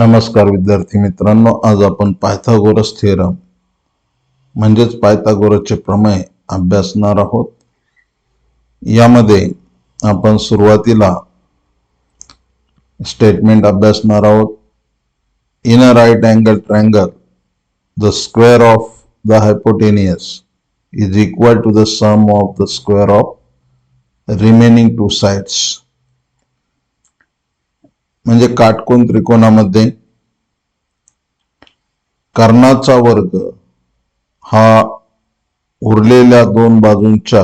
नमस्कार विद्यार्थी मित्रांनो आज आपण पायथागोरस थिअरम म्हणजेच पायथागोरसचे प्रमेय अभ्यासणार आहोत. यामध्ये आपण सुरुवातीला स्टेटमेंट अभ्यासणार आहोत. In a right angle triangle the square of the hypotenuse is equal to the sum of the square of remaining two sides म्हणजे काटकोन त्रिकोणामध्ये कर्णाचा वर्ग हा उरलेल्या दोन बाजूंच्या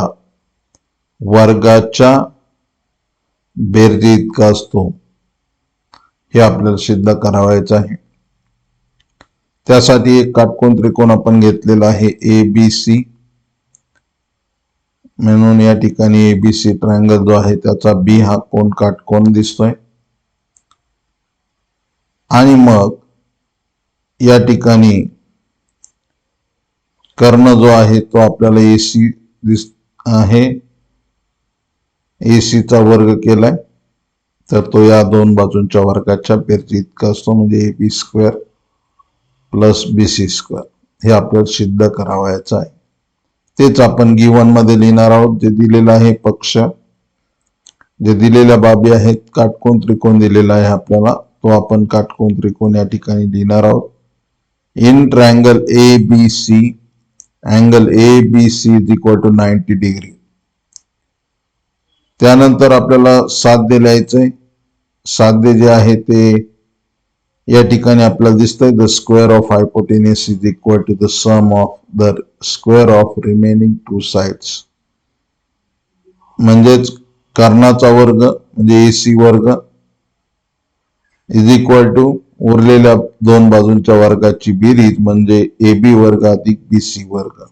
वर्गाच्या बेरजे इतका असतो. हे आपल्याला सिद्ध करावायचं आहे. त्यासाठी एक काटकोन त्रिकोण आपण घेतलेला आहे ए बी सी म्हणून या ठिकाणी ए बी सी ट्रायंगल जो आहे त्याचा बी हा कोण काटकोन दिसतोय? आणि मग या ठिकाणी कर्ण जो आहे तो आपल्याला एसी दिस आहे. एसीचा वर्ग केलाय. तर तो या दोन बाजूंच्या वर्गाच्या बेरजी इतका असतो म्हणजे A B square plus B C square. हे आपल्याला सिद्ध करावायचं आहे. तेच आपण गिवनमध्ये लिहिणार आहोत जे दिलेलं आहे पक्ष. जे दिलेल्या बाबी आहेत काटकोन त्रिकोण दिलेला आहे आपल्याला. तो आपण काटकोन त्रिकोण या ठिकाणी लिहिणार आहोत? In triangle A B C angle A B C is equal to ninety degree त्यानंतर आपल्याला साध्य लिहायचंय. साध्य जे आहे ते या ठिकाणी आपल्याला दिसतंय. The square of hypotenuse is equal to the sum of the square of remaining two sides म्हणजेच कर्णाचा वर्ग म्हणजे एसी वर्ग इज इक्वल टू उरलेल्या दोन बाजूंच्या वर्गाची बेरीज म्हणजे ए बी वर्ग अधिक बी सी वर्ग.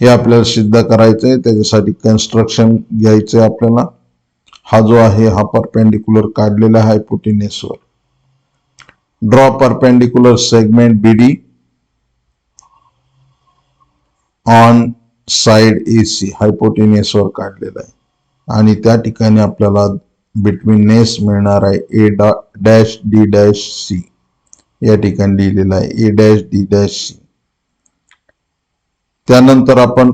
हे आपल्याला सिद्ध करायचंय त्याच्यासाठी कन्स्ट्रक्शन घ्यायचंय आपल्याला. हा जो आहे हा परपेंडिक्युलर काढलेला आहे वर. Draw perpendicular segment B D on side A C वर काढलेला आहे. आणि त्या ठिकाणी आपल्याला बिटवीन नेस मिळणार आहे A Dr dash D dash C. या ठिकाणी लिहिलेलं आहे A dash D dash C. त्यानंतर आपण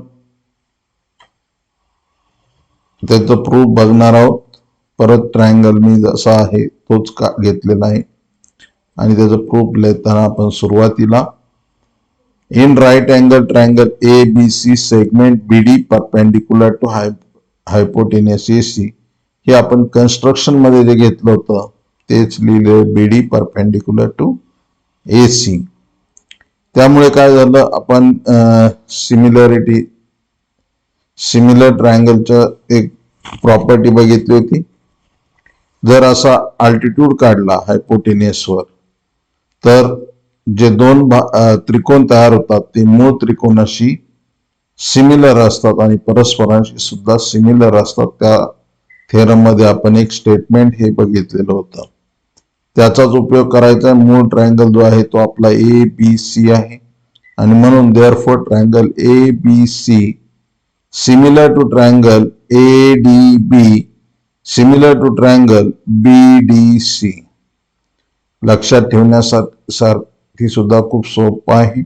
त्याचं प्रूफ बघणार आहोत. परत ट्रायंगल मी जसा आहे तोच का घेतलेला आहे. आणि त्याचं प्रूफ लिहिताना आपण सुरुवातीला in right angle triangle A B C segment B D perpendicular to high hypotenuse A C हे आपण कन्स्ट्रक्शनमध्ये जे घेतलं होतं तेच लिहिले BD perpendicular to A C त्यामुळे काय झालं आपण सिमिलरिटी सिमिलर ट्रायंगलच्या एक प्रॉपर्टी बघितली होती. जर असा अल्टिट्यूड काढला हायपोटेनियसवर तर जे दोन त्रिकोण तयार होतात ते मूळ त्रिकोणाशी सिमिलर असतात आणि परस्परांशी सुद्धा सिमिलर असतात. त्या थेरममध्ये आपण एक स्टेटमेंट हे बघितलेलं होतं. त्याचाच उपयोग करायचा आहे. मूळ ट्रायंगल जो आहे तो आपला ए बी सी आहे. आणि म्हणून therefore triangle A B C similar to triangle A D B similar to triangle B D C लक्षात ठेवण्यासाठी सुद्धा खूप सोपं आहे.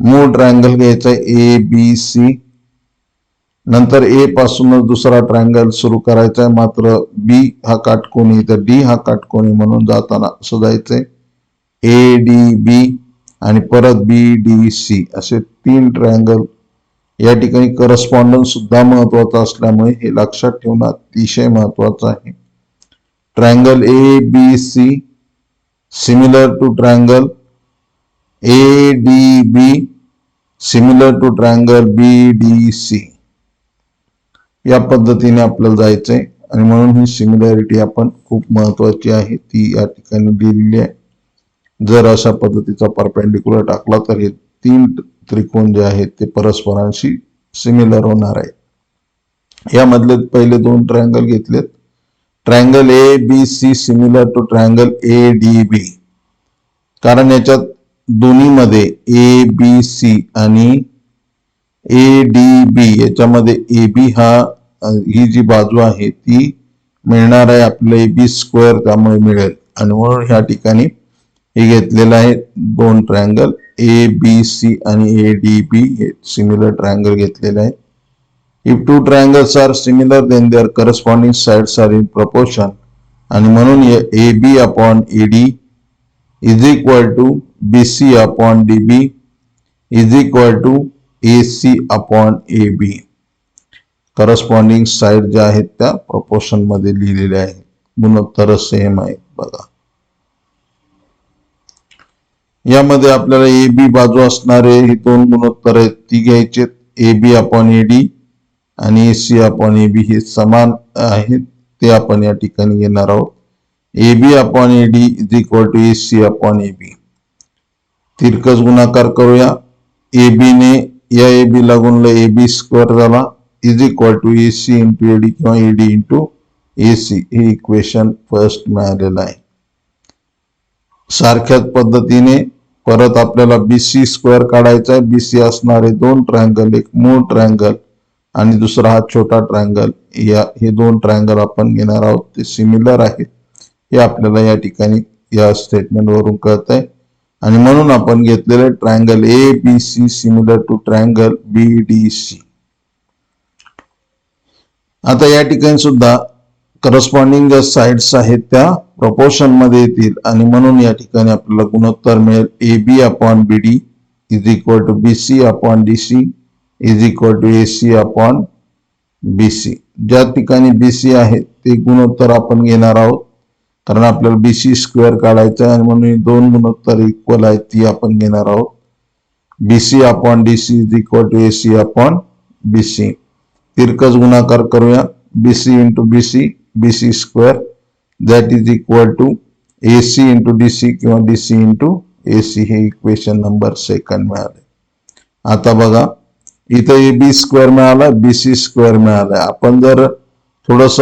मूळ ट्रायंगल घ्यायचा ए बी सी नंतर ए पासूनच दुसरा ट्रायंगल सुरू करायचा आहे मात्र बी हा काटकोणी तर डी हा काटकोणी म्हणून जाताना असं ए डी बी आणि परत बी डी सी असे तीन ट्रायंगल या ठिकाणी करस्पॉन्डन्स सुद्धा महत्त्वाचा असल्यामुळे हे लक्षात ठेवणं अतिशय महत्वाचं आहे. Triangle A B C similar to triangle A D B similar to triangle B D C या पद्धतीने आपल्याला जायचंय. आणि म्हणून ही सिमिलॅरिटी आपण खूप महत्वाची आहे. ती या ठिकाणी दिलेली आहे. जर अशा पद्धतीचा परपेंडिक्युलर टाकला तर हे तीन त्रिकोण जे आहेत ते परस्परांशी सिमिलर होणार आहे यामधले पहिले दोन ट्रायंगल घेतलेत. Triangle A B C similar to triangle A D B कारण याच्यात दोन्हीमध्ये ए बी सी आणि ए डी बी याच्यामध्ये ए बी हा ही जी बाजू आहे ती मिळणार आहे आपल्याला ए बी स्क्वेअर त्यामुळे मिळेल. आणि म्हणून ह्या ठिकाणी हे घेतलेलं आहे दोन ट्रायंगल ए बी सी आणि ए डी बी हे सिमिलर ट्रायंगल घेतलेले आहे. If two triangles are similar then their corresponding sides are in proportion आणि म्हणून A B upon A D is equal to B C upon D B is equal to A C upon A B corresponding side ज्या आहेत त्या प्रपोर्शनमध्ये लिहिलेल्या आहेत. गुणोत्तर same आहेत बघा. यामध्ये आपल्याला ए बी बाजू असणारे ही दोन गुणोत्तर आहेत. ती घ्यायचे ए बी अपॉन ए डी आणि ए सी अपॉन ए बी हे समान आहेत. ते आपण या ठिकाणी घेणार आहोत. A B upon A D is equal to A C upon A B तिरकस गुणाकार करूया. ए बी ने या ए बी लागून ए बी स्क्वेअर झाला is equal to A C into A D किंवा A D into A C हे equation first मिळालेलं आहे सारख्याच पद्धतीने परत आपल्याला बीसी स्क्वेअर काढायचा आहे. बीसी असणारे दोन ट्रायंगल एक मूळ ट्रायंगल आणि दुसरा हा छोटा ट्रायंगल या हे दोन ट्रायंगल आपण घेणार आहोत. ते सिमिलर आहेत. हे आपल्याला या ठिकाणी या स्टेटमेंट वरून कळत आहे आणि म्हणून आपण घेतलेले triangle A B C similar to triangle B D C आता या ठिकाणी सुद्धा करस्पॉन्डिंग ज्या साइड्स आहेत त्या प्रपोर्शनमध्ये येतील. आणि म्हणून या ठिकाणी आपल्याला गुणोत्तर मिळेल. A B upon B D is equal to B C upon D C is equal to A C upon B C ज्या ठिकाणी बी सी आहे ते गुणोत्तर आपण घेणार आहोत. कारण आपल्याला बी सी स्क्वेअर काढायचं आहे आणि म्हणून दोन गुणोत्तर इक्वल आहेत ती आपण घेणार आहोत. B C upon D C is equal to A C upon B C तिरकस गुणाकार करूया. B C into B C B C square that is equal to A C into D C किंवा D C into A C हे equation number second मिळाले. आता बघा इथं ए B square मिळाला बी सी स्क्वेअर मिळालाय आपण जर थोडस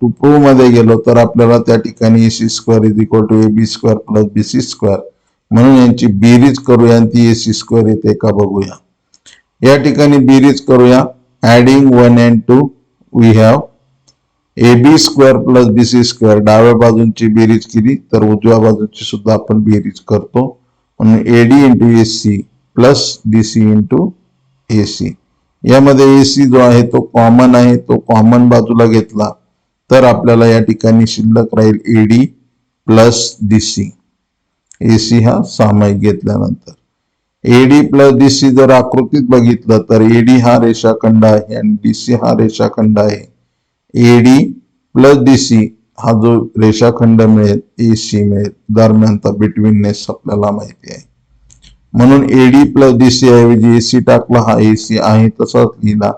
टू प्रूव्हमध्ये गेलो तर आपल्याला त्या ठिकाणी A C square is equal to A B square plus B C square. म्हणून यांची बेरीज करूया आणि ती ए सी स्क्वेअर येते का बघूया. या ठिकाणी बेरीज करूया. Adding one and two we have A B square plus B C square डाव्या बाजूंची बेरीज केली तर उजव्या बाजूची सुद्धा आपण बेरीज करतो. म्हणून A D into A C plus D C into A C यामध्ये ए सी जो आहे तो कॉमन आहे तो कॉमन बाजूला घेतला तर आपल्याला या ठिकाणी शिल्लक राहील A D plus D C A C हा सामायिक घेतल्यानंतर. एडी प्लस डी सी जर आकृतीत बघितलं तर एडी हा रेषाखंड आहे आणि डी सी हा रेषाखंड आहे. एडी प्लस डी सी हा जो रेषाखंड मिळेल ए सी मिळेल दरम्यानचा बिटवीननेस आपल्याला माहिती आहे. म्हणून A D plus D C ऐवजी एसी टाकला हा ए सी आहे तसाच लिहिला.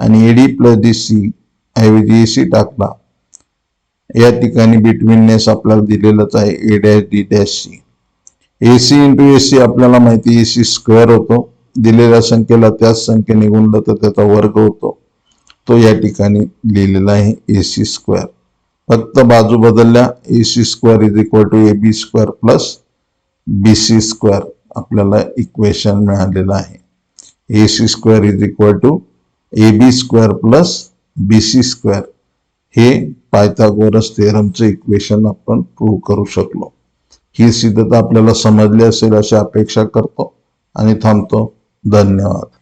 आणि A D plus D C ऐवजी एसी टाकला. या ठिकाणी बिटवीननेस आपल्याला दिलेलंच आहे A dash D dash C A C into A C आपल्याला माहिती एसी स्क्वेअर होतो. दिलेल्या संख्येला त्याच संख्येने गुणलं तर त्याचा वर्ग होतो. तो या ठिकाणी लिहिलेला आहे एसी स्क्वेअर फक्त बाजू बदलल्या AC square is equal to A B square plus B C square आपल्याला इक्वेशन मिळालेलं आहे. A C square is equal to A B square plus B C square हे पायथागोरस थेरमचं इक्वेशन आपण प्रूव्ह करू शकलो. ही सिद्धता आपल्याला समजली असेल अशी अपेक्षा करतो. आणि थांबतो. धन्यवाद.